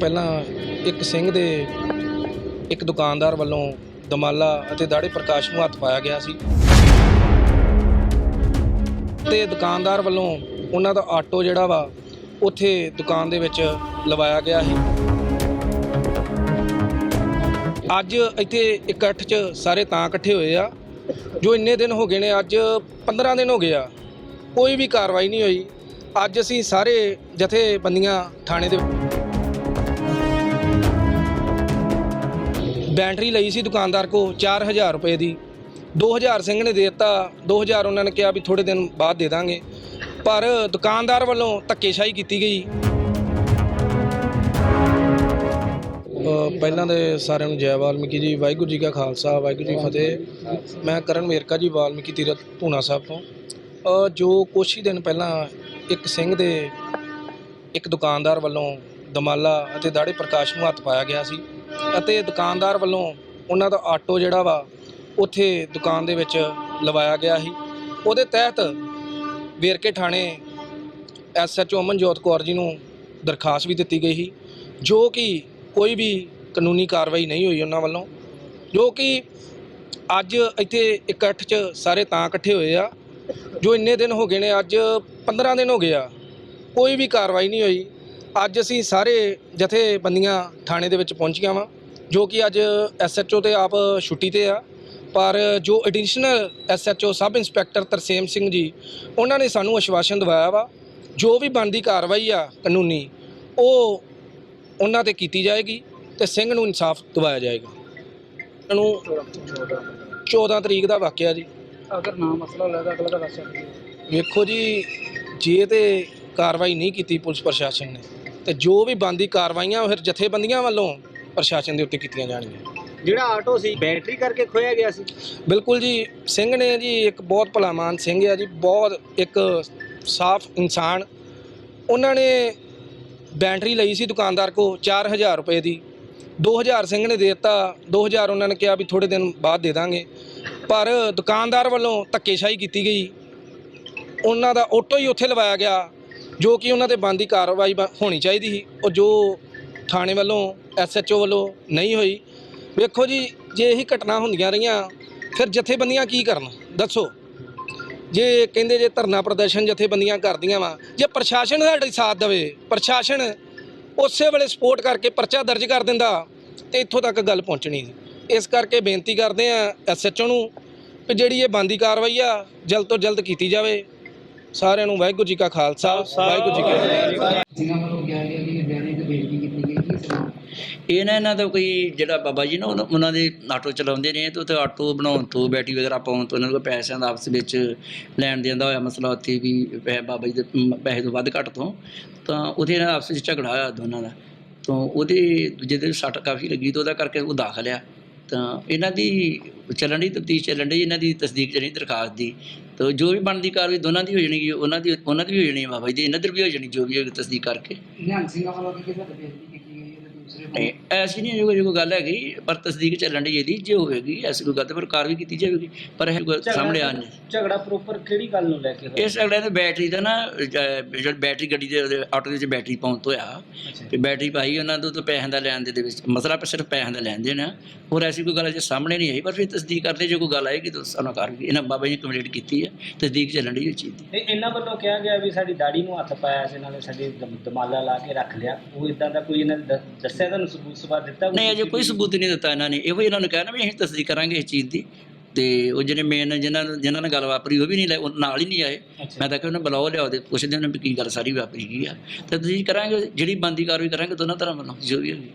ਪਹਿਲਾਂ ਇੱਕ ਸਿੰਘ ਦੇ ਇੱਕ ਦੁਕਾਨਦਾਰ ਵੱਲੋਂ ਦਮਾਲਾ ਅਤੇ ਦਾੜੇ ਪ੍ਰਕਾਸ਼ ਨੂੰ ਹੱਥ ਪਾਇਆ ਗਿਆ ਸੀ। ਤੇ ਦੁਕਾਨਦਾਰ ਵੱਲੋਂ ਉਹਨਾਂ ਦਾ ਆਟੋ ਜਿਹੜਾ ਵਾ, ਉੱਥੇ ਦੁਕਾਨ ਦੇ ਵਿੱਚ ਲਵਾਇਆ ਗਿਆ ਸੀ। ਅੱਜ ਇੱਥੇ ਇਕੱਠ 'ਚ ਸਾਰੇ ਤਾਂ ਇਕੱਠੇ ਹੋਏ ਆ, ਜੋ ਇੰਨੇ ਦਿਨ ਹੋ ਗਏ ਨੇ, ਅੱਜ 15 ਦਿਨ ਹੋ ਗਏ ਆ। ਕੋਈ ਵੀ ਕਾਰਵਾਈ ਨਹੀਂ ਹੋਈ। ਅੱਜ ਅਸੀਂ ਸਾਰੇ ਜਥੇਬੰਦੀਆਂ ਥਾਣੇ ਦੇ ਬੈਟਰੀ ਲਈ ਸੀ ਦੁਕਾਨਦਾਰ ਕੋ 4000 ਰੁਪਏ ਦੀ। 2000 ਸਿੰਘ ਨੇ ਦੇ ਦਿੱਤਾ। 2000 ਉਹਨਾਂ ਨੇ ਕਿਹਾ ਵੀ ਥੋੜੇ ਦਿਨ ਬਾਅਦ ਦੇ ਦਾਂਗੇ। ਪਰ ਦੁਕਾਨਦਾਰ ਵੱਲੋਂ ਧੱਕੇਸ਼ਾਹੀ ਕੀਤੀ ਗਈ। ਪਹਿਲਾਂ ਦੇ ਸਾਰਿਆਂ ਨੂੰ ਜੈ ਵਾਲਮੀਕੀ ਜੀ। ਵਾਹਿਗੁਰੂ ਜੀ ਕਾ ਖਾਲਸਾ, ਵਾਹਿਗੁਰੂ ਜੀ ਫਤਿਹ। ਮੈਂ ਕਰਨ ਮੇਰਕਾ ਜੀ, ਵਾਲਮੀਕੀ ਤੀਰਥ ਧੂਣਾ ਸਾਹਿਬ ਤੋਂ। ਜੋ ਕੁਛ ਹੀ ਦਿਨ ਪਹਿਲਾਂ ਇੱਕ ਸਿੰਘ ਦੇ ਇੱਕ ਦੁਕਾਨਦਾਰ ਵੱਲੋਂ ਦਮਾਲਾ ਅਤੇ ਦਾੜੇ ਪ੍ਰਕਾਸ਼ ਨੂੰ ਹੱਥ ਪਾਇਆ ਗਿਆ ਸੀ ਅਤੇ ਦੁਕਾਨਦਾਰ ਵੱਲੋਂ ਉਹਨਾਂ ਦਾ ਆਟੋ ਜਿਹੜਾ ਵਾ, ਉੱਥੇ ਦੁਕਾਨ ਦੇ ਵਿੱਚ ਲਵਾਇਆ ਗਿਆ ਸੀ। ਉਹਦੇ ਤਹਿਤ ਵੇਰਕੇ ਥਾਣੇ ਐਸਐਚਓ ਅਮਨਜੋਤ ਕੌਰ ਜੀ ਨੂੰ ਦਰਖਾਸਤ ਵੀ ਦਿੱਤੀ ਗਈ ਸੀ, ਜੋ ਕਿ ਕੋਈ ਵੀ ਕਾਨੂੰਨੀ ਕਾਰਵਾਈ ਨਹੀਂ ਹੋਈ ਉਹਨਾਂ ਵੱਲੋਂ, ਜੋ ਕਿ ਅੱਜ ਇੱਥੇ ਇਕੱਠ 'ਚ ਸਾਰੇ ਤਾਂ ਇਕੱਠੇ ਹੋਏ ਆ, ਜੋ ਇੰਨੇ ਦਿਨ ਹੋ ਗਏ ਨੇ, ਅੱਜ 15 ਦਿਨ ਹੋ ਗਏ ਆ, ਕੋਈ ਵੀ ਕਾਰਵਾਈ ਨਹੀਂ ਹੋਈ। ਅੱਜ ਅਸੀਂ ਸਾਰੇ ਜਥੇਬੰਦੀਆਂ ਥਾਣੇ ਦੇ ਵਿੱਚ ਪਹੁੰਚੀਆਂ ਵਾਂ ਜੋ ਕਿ ਅੱਜ ਐਸਐਚਓ ਤੇ ਆਪ ਛੁੱਟੀ ਤੇ ਆ। ਪਰ ਜੋ additional SHO sub inspector Tarsem Singh ji ਉਹਨਾਂ ਨੇ ਸਾਨੂੰ ਆਸ਼ਵਾਸਨ ਦਿਵਾਇਆ ਵਾ ਜੋ ਵੀ ਬਣਦੀ ਕਾਰਵਾਈ ਆ ਕਾਨੂੰਨੀ ਉਹ ਉਹਨਾਂ ਤੇ ਕੀਤੀ ਜਾਏਗੀ ਤੇ ਸਿੰਘ ਨੂੰ ਇਨਸਾਫ ਦਿਵਾਇਆ ਜਾਏਗਾ। ਇਹਨੂੰ 14 ਤਰੀਕ ਦਾ ਵਾਕਿਆ ਜੀ। ਅਗਰ ਨਾ ਮਸਲਾ ਲੱਗਦਾ ਅਗਲਾ ਦਾ ਦੱਸ ਸਕਦੇ ਵੇਖੋ ਜੀ ਜੇ ਤੇ ਕਾਰਵਾਈ ਨਹੀਂ ਕੀਤੀ ਪੁਲਿਸ ਪ੍ਰਸ਼ਾਸਨ ਨੇ ਤੇ ਜੋ ਵੀ ਬੰਦੀ ਕਾਰਵਾਈਆਂ ਉਹ ਫਿਰ ਜਥੇਬੰਦੀਆਂ ਵੱਲੋਂ ਪ੍ਰਸ਼ਾਸਨ ਦੇ ਉੱਤੇ ਕੀਤੀਆਂ ਜਾਣਗੀਆਂ। ਜਿਹੜਾ ਆਟੋ ਸੀ ਬੈਟਰੀ ਕਰਕੇ ਖੋਇਆ ਗਿਆ ਸੀ? ਬਿਲਕੁਲ ਜੀ ਸਿੰਘ ਨੇ ਜੀ ਇੱਕ ਬਹੁਤ ਭਲਾਮਾਨ ਸਿੰਘ ਆ ਜੀ ਬਹੁਤ ਇੱਕ ਸਾਫ਼ ਇਨਸਾਨ। ਉਹਨਾਂ ਨੇ ਬੈਟਰੀ ਲਈ ਸੀ ਦੁਕਾਨਦਾਰ ਕੋ 4000 ਰੁਪਏ ਦੀ। 2000 ਸਿੰਘ ਨੇ ਦੇ ਦਿੱਤਾ 2000 ਉਹਨਾਂ ਨੇ ਕਿਹਾ ਵੀ ਥੋੜੇ ਦਿਨ ਬਾਅਦ ਦੇ ਦਾਂਗੇ। ਪਰ ਦੁਕਾਨਦਾਰ ਵੱਲੋਂ ਧੱਕੇਸ਼ਾਹੀ ਕੀਤੀ ਗਈ। ਉਹਨਾਂ ਦਾ ਆਟੋ ਹੀ ਉੱਥੇ ਲਵਾਇਆ ਗਿਆ। ਜੋ ਕਿ ਉਹਨਾਂ ਤੇ ਬੰਦੀ ਕਾਰਵਾਈ ਬ- ਹੋਣੀ ਚਾਹੀਦੀ ਸੀ, ਉਹ ਜੋ ਥਾਣੇ ਵੱਲੋਂ ਐਸਐਚਓ ਵੱਲੋਂ ਨਹੀਂ ਹੋਈ। ਵੇਖੋ ਜੀ, ਜੇ ਇਹੀ ਘਟਨਾ ਹੁੰਦੀਆਂ ਰਹੀਆਂ, ਫਿਰ ਜਥੇਬੰਦੀਆਂ ਕੀ ਕਰਨ? ਦੱਸੋ। ਜੇ ਕਹਿੰਦੇ ਜੇ ਧਰਨਾ ਪ੍ਰਦਰਸ਼ਨ ਜਥੇਬੰਦੀਆਂ ਕਰਦੀਆਂ ਵਾ, ਜੇ ਪ੍ਰਸ਼ਾਸਨ ਸਾਡੇ ਸਾਥ ਦੇਵੇ, ਪ੍ਰਸ਼ਾਸਨ ਉਸੇ ਵੇਲੇ ਸਪੋਰਟ ਕਰਕੇ ਪਰਚਾ ਦਰਜ ਕਰ ਦਿੰਦਾ, ਤੇ ਇੱਥੋਂ ਤੱਕ ਗੱਲ ਪਹੁੰਚਣੀ ਸੀ ਇਸ ਕਰਕੇ ਬੇਨਤੀ ਕਰਦੇ ਆ ਐਸਐਚਓ ਨੂੰ ਕਿ ਜਿਹੜੀ ਇਹ ਬੰਦੀ ਕਾਰਵਾਈ ਆ, ਜਲਦ ਤੋਂ ਜਲਦ ਕੀਤੀ ਜਾਵੇ। ਸਾਰਿਆਂ ਨੂੰ ਵਾਹਿਗੁਰੂ ਜੀ ਕਾ ਖਾਲਸਾ ਵਾਹਿਗੁਰੂ ਜੀ ਕੀ ਫਤਿਹ। ਜਿਨ੍ਹਾਂ ਵੱਲੋਂ ਕਿਹਾ ਗਿਆ ਕਿ ਬੈਟਰੀ ਤੇ ਕੀਤੀ ਗਈ ਕੀ ਇਹ ਨਾ ਇਹਨਾਂ ਦਾ ਕੋਈ ਜਿਹੜਾ ਬਾਬਾ ਜੀ ਨਾ ਉਹਨਾਂ- ਉਹਨਾਂ ਦੇ ਆਟੋ ਚਲਾਉਂਦੇ ਨੇ ਤੇ ਉੱਥੇ ਆਟੋ ਬਣਾਉਣ ਤੋਂ ਬੈਟਰੀ ਵਗੈਰਾ ਪਾਉਣ ਤੋਂ ਇਹਨਾਂ ਨੂੰ ਕੋਈ ਪੈਸਿਆਂ ਦਾ ਆਪਸ ਵਿੱਚ ਲੈਣ ਦੇਣ ਦਾ ਹੋਇਆ ਮਸਲਾ ਉੱਥੇ ਵੀ ਪੈ- ਬਾਬਾ ਜੀ ਦੇ ਪੈਸੇ ਤੋਂ ਵੱਧ ਘੱਟ ਤੋਂ। ਤਾਂ ਉਹਦੇ ਇਹਨਾਂ ਦਾ ਆਪਸ ਵਿੱਚ ਝਗੜਾ ਹੋਇਆ ਦੋਨਾਂ ਦਾ। ਤਾਂ ਉਹਦੇ ਦੂਜੇ ਦੇ ਸੱਟ ਕਾਫੀ ਲੱਗੀ ਤਾਂ ਉਹਦਾ ਕਰਕੇ ਉਹ ਦਾਖਲ ਆ। ਤਾਂ ਇਹਨਾਂ ਦੀ ਚੱਲਣ ਦੀ ਤਫਤੀਸ਼ ਚੱਲਣ ਦੀ ਇਹਨਾਂ ਦੀ ਤਸਦੀਕ ਜਿਹੜੀ ਦਰਖਾਸਤ ਦੀ। ਤਾਂ ਜੋ ਵੀ ਬਣਦੀ ਕਾਰਵਾਈ ਦੋਨਾਂ ਦੀ ਹੋ ਜਾਣੀ ਉਹਨਾਂ ਦੀ ਉਹਨਾਂ ਦੀ ਵੀ ਹੋ ਜਾਣੀ ਬਾਬਾ ਜੀ ਦੀ, ਇਹਨਾਂ ਦੀ ਵੀ ਹੋ ਜਾਣੀ, ਜੋ ਵੀ ਹੋਏਗੀ ਤਸਦੀਕ ਕਰਕੇ। ਨਿਹੰਗ ਸਿੰਘਾਂ ਵੱਲੋਂ ਕਿ ਕਿਸੇ ਬੇਇੱਜ਼ਤੀ ਨਹੀਂ ਐਸੀ ਨਹੀਂ ਕੋਈ ਗੱਲ ਹੈਗੀ ਪਰ ਤਸਦੀਕ ਚੱਲਣ ਦੀ ਇਹਦੀ ਜੇ ਹੋਵੇਗੀ ਐਸੀ ਕੋਈ ਗੱਲ ਤੇ ਪਰ ਕਾਰਵਾਈ ਕੀਤੀ ਜਾਵੇਗੀ ਪਰ ਇਹ ਸਾਹਮਣੇ ਆ ਨਹੀਂ ਝਗੜਾ ਪ੍ਰੋਪਰ ਕਿਹੜੀ ਗੱਲ ਨੂੰ ਲੈ ਕੇ ਹੋਇਆ? ਇਸ ਅਗਲੇ ਨੇ ਬੈਟਰੀ ਦਾ ਨਾ ਜਿਹੜੀ ਬੈਟਰੀ ਗੱਡੀ ਦੇ ਆਟੋ ਦੇ ਵਿੱਚ ਬੈਟਰੀ ਪਾਉਣ ਤੋਂ ਅੱਛਾ। ਤੇ ਬੈਟਰੀ ਪਾਈ ਉਹਨਾਂ ਤੋਂ ਤਾਂ ਪੈਸਿਆਂ ਦਾ ਲੈਣ ਦੇ ਦੇ ਵਿੱਚ ਮਸਲਾ ਪਰ ਸਿਰਫ ਪੈਸਿਆਂ ਦਾ ਲੈਣ ਦੇਣਾ ਹੋਰ ਐਸੀ ਕੋਈ ਗੱਲ ਅਜੇ ਸਾਹਮਣੇ ਨਹੀਂ ਆਈ ਪਰ ਫਿਰ ਤਸਦੀਕ ਕਰਦੇ ਜੇ ਕੋਈ ਗੱਲ ਆਏਗੀ ਤਾਂ ਸਾਨੂੰ ਕਾਰਵਾਈ ਇਹਨਾਂ ਬਾਬਾ ਜੀ ਕੰਪਲੀਟ ਕੀਤੀ ਹੈ ਤਸਦੀਕ ਚੱਲਣ ਦੀ ਚੀਜ਼ ਦੀ। ਤੇ ਇਹਨਾਂ ਵੱਲੋਂ ਕਿਹਾ ਗਿਆ ਵੀ ਸਾਡੀ ਦਾੜੀ ਨੂੰ ਹੱਥ ਪਾਇਆ ਸੀ ਇਹਨਾਂ ਨੇ ਸਾਡੀ ਦਮ- ਦਮਾਲਾ ਲਾ ਕੇ ਰੱਖ ਲਿਆ ਉਹ ਇਦਾਂ ਦਾ ਕੋਈ ਇਹਨਾਂ ਨੇ ਦ- ਦੱਸਿਆ ਤੁਹਾਨੂੰ ਸਬੂਤ ਸਬਾ ਦਿੱਤਾ ਨਹੀਂ ਅਜੇ ਕੋਈ ਸਬੂਤ ਨਹੀਂ ਦਿੱਤਾ ਇਹਨਾਂ ਨੇ। ਇਹੋ ਇਹਨਾਂ ਨੂੰ ਕਹਿਣਾ ਵੀ ਅਸੀਂ ਤਸਦੀਕ ਕਰਾਂਗੇ ਇਸ ਚੀਜ਼ ਦੀ। ਤੇ ਉਹ ਜਿਹੜੇ ਮੇਨ ਜਿਨ੍ਹਾਂ ਨੂੰ ਜਿਨ੍ਹਾਂ ਨਾਲ ਗੱਲ ਵਾਪਰੀ ਉਹ ਵੀ ਨਹੀਂ ਲੈ ਉਹ ਨਾਲ ਹੀ ਨਹੀਂ ਆਏ। ਮੈਂ ਤਾਂ ਕਿ ਉਹਨੇ ਬੁਲਾਓ ਲਿਆਓ ਤੇ ਪੁੱਛਦੇ ਉਹਨੇ ਵੀ ਕੀ ਗੱਲ ਸਾਰੀ ਵਾਪਰੀ ਕੀ ਆ। ਤੇ ਤੁਸੀਂ ਕਰਾਂਗੇ ਜਿਹੜੀ ਬੰਦੀ ਕਾਰਵਾਈ ਕਰਾਂਗੇ ਦੋਨਾਂ ਤਰ੍ਹਾਂ ਵੱਲੋਂ ਜੋ ਵੀ ਹੋਗੀ